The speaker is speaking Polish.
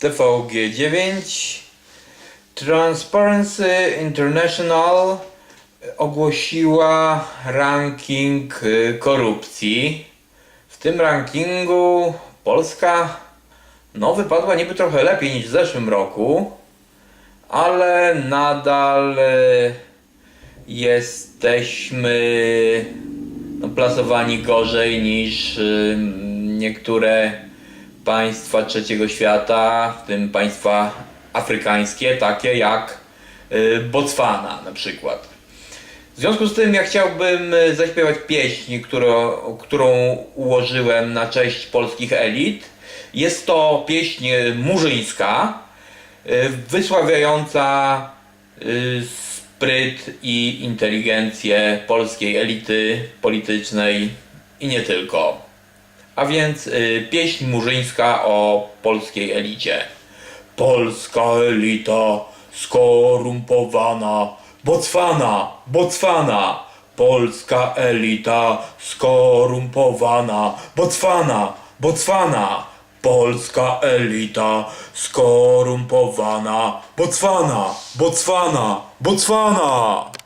TVG9 Transparency International ogłosiła ranking y, korupcji. W tym rankingu Polska no, wypadła niby trochę lepiej niż w zeszłym roku, ale nadal y, jesteśmy no, plasowani gorzej niż y, niektóre państwa trzeciego świata, w tym państwa afrykańskie, takie jak y, Botswana na przykład. W związku z tym ja chciałbym y, zaśpiewać pieśń, którą, którą ułożyłem na cześć polskich elit. Jest to pieśń murzyńska, y, wysławiająca spryt i inteligencję polskiej elity politycznej i nie tylko. A więc y, pieśń murzyńska o polskiej elicie. Polska elita skorumpowana, Botswana, Botswana. Polska elita skorumpowana, Botswana, Botswana. Polska elita skorumpowana, Botswana, Botswana, Botswana.